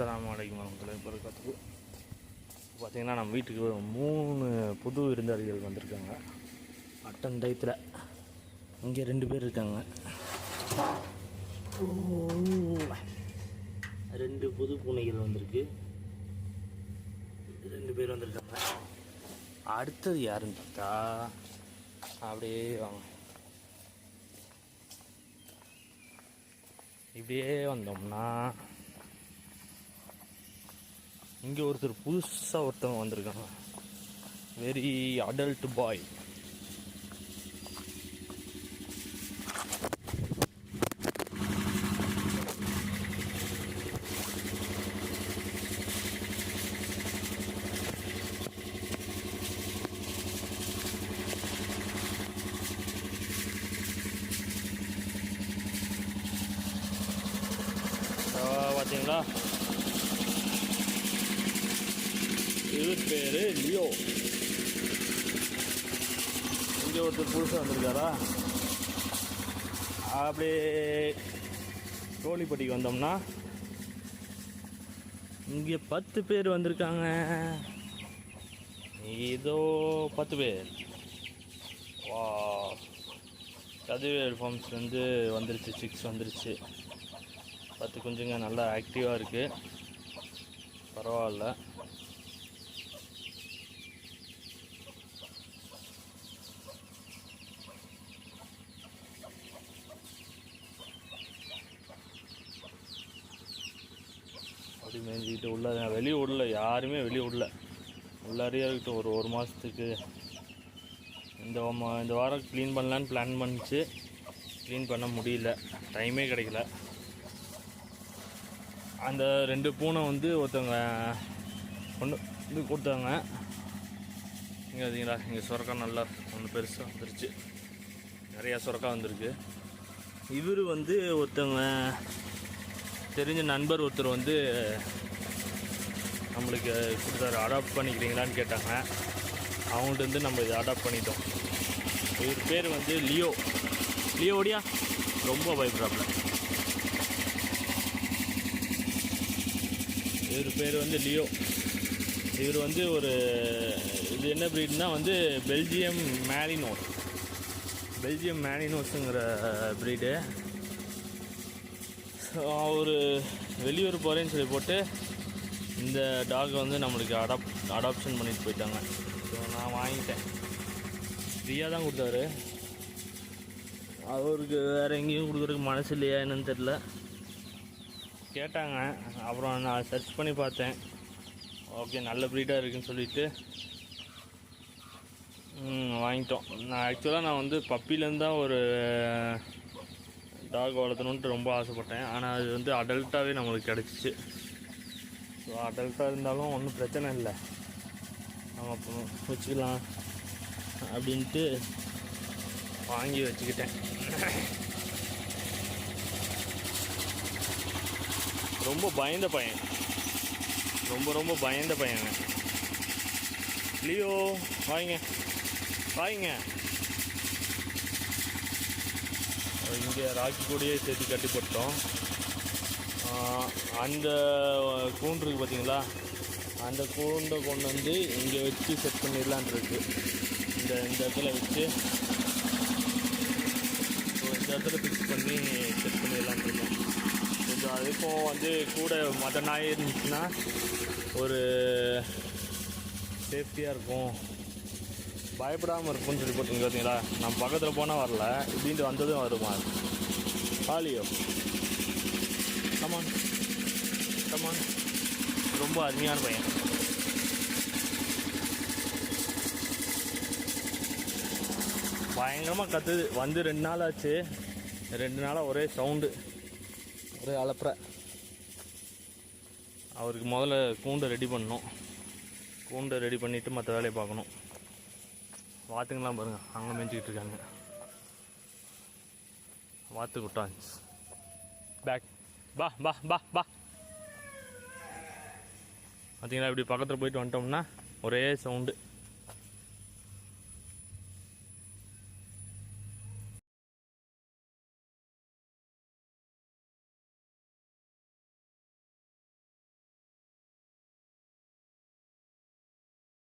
அஸ்லாம் வலைக்கம் வரமத்துல வரகாத்துக்கு பார்த்தீங்கன்னா நம்ம வீட்டுக்கு மூணு புது விருந்தாளிகள் வந்திருக்காங்க. அட்டன் டயத்தில் இங்கே ரெண்டு பேர் இருக்காங்க. ரெண்டு புது பூனைகள் வந்திருக்கு. ரெண்டு பேர் வந்திருக்காங்க. அடுத்தது யாருன்னு பார்த்தா அப்படியே வாங்க. இப்படியே வந்தோம்னா இங்கே ஒருத்தர் புதுசாக ஒருத்தவங்க வந்திருக்காங்க. வெரி அடல்ட் பாய் பார்த்தீங்களா இவர் பேர் லியோ. இங்கே ஒருத்தர் புதுசாக வந்திருக்காரா? அப்படியே கோழிப்பட்டிக்கு வந்தோம்னா இங்கே பத்து பேர் வந்திருக்காங்க. ஏதோ பத்து பேர். வா கதிவேல் ஃபார்ம்ஸ்லேருந்து வந்துருச்சு சிக்ஸ் வந்துருச்சு. பத்து குஞ்சுங்க நல்லா ஆக்டிவாக இருக்குது பரவாயில்ல. அப்படி மேய்ஞ்சிக்கிட்டு உள்ள வெளியே விடல யாருமே வெளியே விடல உள்ளாரியே இருக்கட்டும் ஒரு ஒரு மாதத்துக்கு இந்த இந்த வாரம் க்ளீன் பண்ணலான்னு பிளான் பண்ணிச்சு. க்ளீன் பண்ண முடியல. டைமே கிடைக்கல. அந்த ரெண்டு பூனை வந்து ஒருத்தவங்க கொண்டு வந்து கொடுத்தாங்க. இங்கே பார்த்தீங்களா இங்கே சுரக்கா நல்லா ஒன்று பெருசாக வந்துருச்சு. நிறையா சுரக்கா வந்திருக்கு. இவர் வந்து ஒருத்தவங்க தெரிஞ்ச நண்பர் ஒருத்தர் வந்து நம்மளுக்கு கொடுத்தாரு. அடாப்ட் பண்ணிக்கிறீங்களான்னு கேட்டாங்க. அவங்கள்ட்ட இருந்து நம்ம இதை அடாப்ட் பண்ணிட்டோம். இவர் பேர் வந்து லியோ. லியோ ஓடியா? ரொம்ப பயப்படுறாப்புல இவர் பேர் வந்து லியோ. இவர் வந்து ஒரு இது என்ன ப்ரீட்னா வந்து பெல்ஜியம் மேலினோஸ் பெல்ஜியம் மேலினோஸுங்கிற ப்ரீடு அவர் வெளியூர் போகிறேன்னு சொல்லி போட்டு இந்த டாக் வந்து நம்மளுக்கு அடாப் அடாப்ஷன் பண்ணிட்டு போயிட்டாங்க. ஸோ நான் வாங்கிட்டேன். ஃப்ரீயாக தான் கொடுத்தாரு. அவருக்கு வேறு எங்கேயும் கொடுக்குறதுக்கு மனசு இல்லையா என்னன்னு தெரில கேட்டாங்க. அப்புறம் நான் சர்ச் பண்ணி பார்த்தேன். ஓகே நல்ல ப்ரீடாக இருக்குன்னு சொல்லிட்டு. வாங்கிட்டோம். நான் ஆக்சுவலாக நான் வந்து பப்பிலேருந்து தான் ஒரு டாக் வளர்த்தணுன்ட்டு ரொம்ப ஆசைப்பட்டேன். ஆனால் அது வந்து அடல்ட்டாகவே நம்மளுக்கு கிடச்சிச்சு. ஸோ அடல்ட்டாக இருந்தாலும் ஒன்றும் பிரச்சனை இல்லை. நம்ம அப்போ வச்சுக்கலாம் அப்படின்ட்டு வாங்கி வச்சுக்கிட்டேன். ரொம்ப பயந்த பையன். ரொம்ப ரொம்ப பயந்த பையன் லியோ வாங்க. வாங்க. இங்கே ராக்கி கூடயே சேர்த்து கட்டி போட்டோம். அந்த கூண்டு இருக்குது பார்த்தீங்களா? அந்த கூண்டை கொண்டு வந்து இங்கே வச்சு செட் பண்ணிடலான் இருக்கு இந்த இந்த இடத்துல வச்சு இந்த இடத்துல ஃபிக்ஸ் பண்ணி செட் பண்ணிடலான் இருக்கோம் கொஞ்சம் அதுக்கும் வந்து கூட மத நாய் இருந்துச்சுன்னா ஒரு சேஃப்டியாக இருக்கும். பயப்படாமல் இருக்கும்னு சொல்லி போட்டுங்க பார்த்தீங்களா? நம்ம பக்கத்தில் போனால் வரல. இப்படின்ட்டு வந்ததும் வருமா? ஆலியோ கமான் கமான் ரொம்ப அருமையான பையன். பயங்கரமாக கத்துது. வந்து ரெண்டு நாள் ஆச்சு. ரெண்டு நாளாக ஒரே சவுண்டு ஒரே அலப்புற. அவருக்கு முதல்ல கூண்டை ரெடி பண்ணணும். கூண்டை ரெடி பண்ணிவிட்டு மற்ற வேலையை பார்க்கணும். வாத்துங்கெல்லாம் பாருங்கள் அங்கே மேய்ஞ்சிக்கிட்டு இருக்காங்க வாத்து குட்டான்ஸ் பேக் பா பா பா பா. பார்த்தீங்களா இப்படி பக்கத்தில் போயிட்டு வந்துட்டோம்னா ஒரே சவுண்டு